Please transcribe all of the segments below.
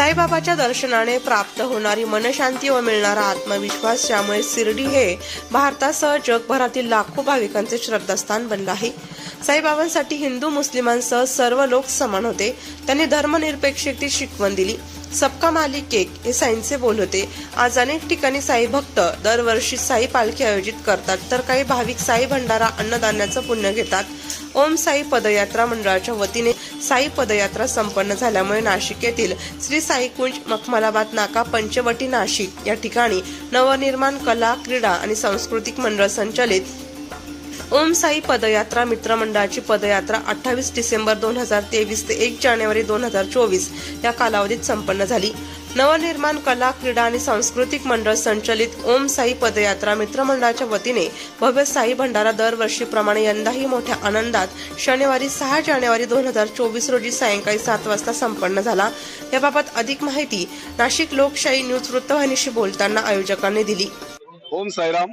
साईबाबाच्या दर्शनाने प्राप्त होणारी मनशांती व मिळणारा आत्मविश्वास ज्यामुळे शिर्डी हे भारतासह जगभरातील लाखो भाविकांचे श्रद्धास्थान बनलं आहे. साईबाबांसाठी हिंदू मुस्लिमांसह सर्व लोक समान होते. त्यांनी धर्मनिरपेक्षतेची शिकवण दिली. सबका मालिक केक हे साईंचे बोल होते. आज अनेक ठिकाणी साई भक्त दरवर्षी साई पालखी आयोजित करतात. तर काही भाविक साई भंडारा अन्नदानाचं पुण्य घेतात. ओम साई पदयात्रा मंडळाच्या वतीने साई पदयात्रा संपन्न झाल्यामुळे नाशिक येथील श्री साईकुंज मखमलाबाद नाका पंचवटी नाशिक या ठिकाणी नवनिर्माण कला क्रीडा आणि सांस्कृतिक मंडळ संचलित ओम साई पदयात्रा मित्रमंडळाची पदयात्रा अठ्ठावीस डिसेंबर दोन हजार तेवीस ते एक जानेवारी दोन हजार चोवीस या कालावधीत संपन्न झाली. नवनिर्माण कला क्रीडा आणि सांस्कृतिक मंडळ संचलित ओम साई पदयात्रा मित्रमंडळाच्या वतीने भव्य साई भंडारा दरवर्षीप्रमाणे यंदाही मोठ्या आनंदात शनिवारी सहा जानेवारी दोन हजार चोवीस रोजी सायंकाळी सात वाजता संपन्न झाला. याबाबत अधिक माहिती नाशिक लोकशाही न्यूज वृत्तवाहिनीशी बोलताना आयोजकांनी दिली. ओम साईराम.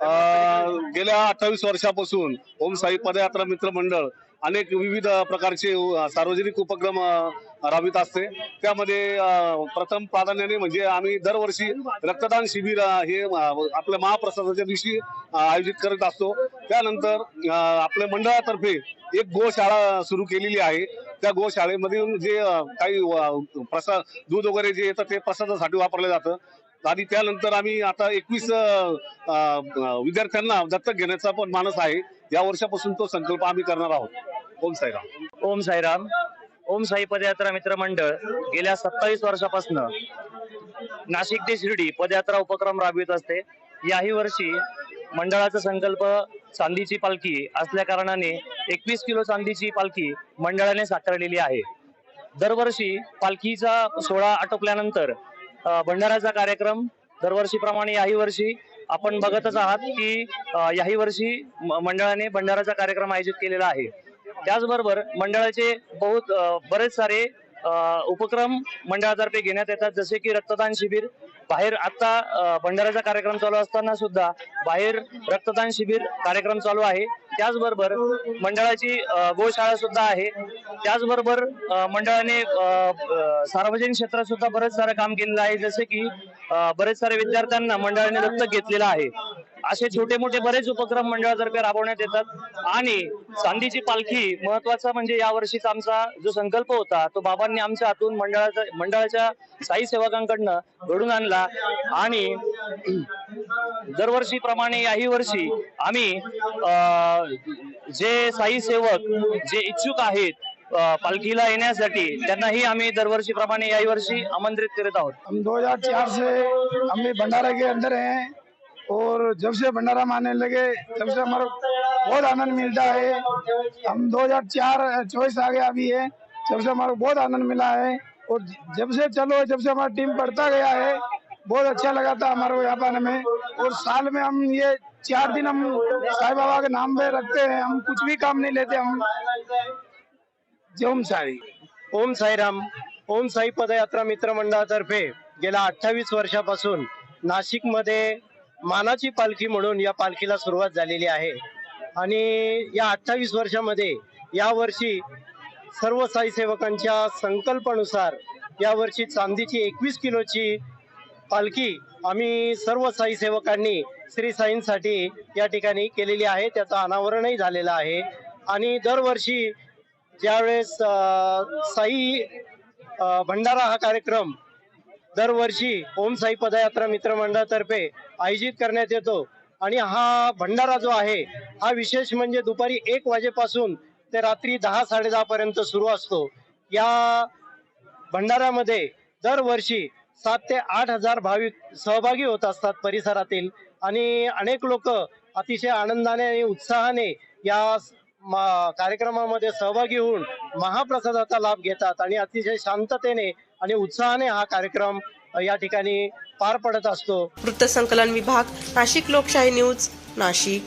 गेल्या अठ्ठावीस वर्षापासून ओम साई पदयात्रा मित्र मंडळ अनेक विविध प्रकारचे सार्वजनिक उपक्रम राबवित असते. त्यामध्ये प्रथम प्राधान्याने म्हणजे आम्ही दरवर्षी रक्तदान शिबिर हे आपल्या महाप्रसादाच्या दिवशी आयोजित करत असतो. त्यानंतर आपल्या मंडळातर्फे एक गोशाळा सुरू केलेली आहे. त्या गोशाळेमधून जे काही प्रसाद दूध वगैरे जे येतं ते प्रसादासाठी वापरलं जातं. आणि त्यानंतर आम्ही आता एकवीस विद्यार्थ्यांना दत्तक घेण्याचा पण मानस आहे. या वर्षापासून तो संकल्प आम्ही करणार आहोत. ओम साईराम. ओम साईराम. ओम साई पदयात्रा मित्र मंडळ गेल्या सत्तावीस वर्षापासून नाशिक ते शिर्डी पदयात्रा उपक्रम राबवित असते. याही वर्षी मंडळाचा संकल्प चांदीची पालखी असल्या कारणाने एकवीस किलो चांदीची पालखी मंडळाने साकारलेली आहे. दरवर्षी पालखीचा सोहळा आटोपल्यानंतर भंडाऱ्याचा कार्यक्रम दरवर्षीप्रमाणे याही वर्षी आपण बघतच आहात की याही वर्षी मंडळाने भंडाराचा कार्यक्रम आयोजित केलेला आहे. त्याचबरोबर मंडळाचे बहुत बरेच सारे उपक्रम मंडळातर्फे घेण्यात येतात. जसे की रक्तदान शिबिर बाहेर आता भंडाऱ्याचा कार्यक्रम चालू असताना सुद्धा बाहेर रक्तदान शिबिर कार्यक्रम चालू आहे. त्याचबरोबर मंडळाची गोशाळा सुद्धा आहे. त्याचबरोबर मंडळाने सार्वजनिक क्षेत्रात सुद्धा बरेच सारं काम केलेलं आहे. जसे की बरेच सारे विद्यार्थ्यांना मंडळाने दत्तक घेतलेलं आहे. असे छोटे मोठे बरेच उपक्रम मंडळातर्फे राबवण्यात येतात. आणि चांदीची पालखी महत्त्वाचा म्हणजे या वर्षीचा आमचा जो संकल्प होता तो बाबांनी आमच्या हातून मंडळाचा मंडळाच्या साई सेवकांकडनं घडून आणला. आणि दरवर्षीप्रमाणे याही वर्षी आम्ही जे साई सेवक जे इच्छुक आहेत पालखीला येण्यासाठी त्यांनाही आम्ही दरवर्षीप्रमाणे याही वर्षी आमंत्रित करत आहोत. हम 2004 से हम भी भंडारा के अंदर हैं और जब से भंडारा मानने लगे तब से हमारा बहुत आनंद मिलता है। हम 2004 चौबीस आ गया अभी है जब से हमारा बहुत आनंद मिला है और जब से चलो जब से हमारा टीम बढ़ता गया है बहुत अच्छा लगा था हमारे यहाँ पर हमें में। और साल में हम ये चार दिन हम साई बाबा के नाम पे रखते हैं। हम कुछ भी काम नहीं लेते हम ओम साई। ओम साईराम ओम साई पदयात्रा मित्र मंडळातर्फे गेल्या अठ्ठावीस वर्षापासून नाशिकमध्ये मानाची पालखी म्हणून या पालखीला सुरुवात झालेली आहे. आणि या अठ्ठावीस वर्षामध्ये या वर्षी सर्व साई सेवकांच्या संकल्पानुसार या वर्षी चांदीची एकवीस किलोची पालखी आम्ही सर्व साई सेवकांनी श्री साईंसाठी या ठिकाणी केलेली आहे. त्याचं अनावरणही झालेलं आहे. आणि दरवर्षी ज्यावेळेस साई भंडारा हा कार्यक्रम दरवर्षी ओम साई पदयात्रा मित्रमंडळातर्फे आयोजित करण्यात येतो. आणि हा भंडारा जो आहे हा विशेष म्हणजे दुपारी एक वाजेपासून ते रात्री दहा साडेदहा पर्यंत सुरू असतो. या भंडाऱ्यामध्ये दरवर्षी सात ते आठ हजार भाविक सहभागी होत असतात परिसरातील. आणि अनेक लोक अतिशय आनंदाने आणि उत्साहाने या कार्यक्रमामध्ये सहभागी होऊन महाप्रसादाचा लाभ घेतात आणि अतिशय शांततेने आणि उत्साहाने हा कार्यक्रम या ठिकाणी पार पडत असतो. वृत्तसंकलन विभाग नाशिक लोकशाही न्यूज नाशिक.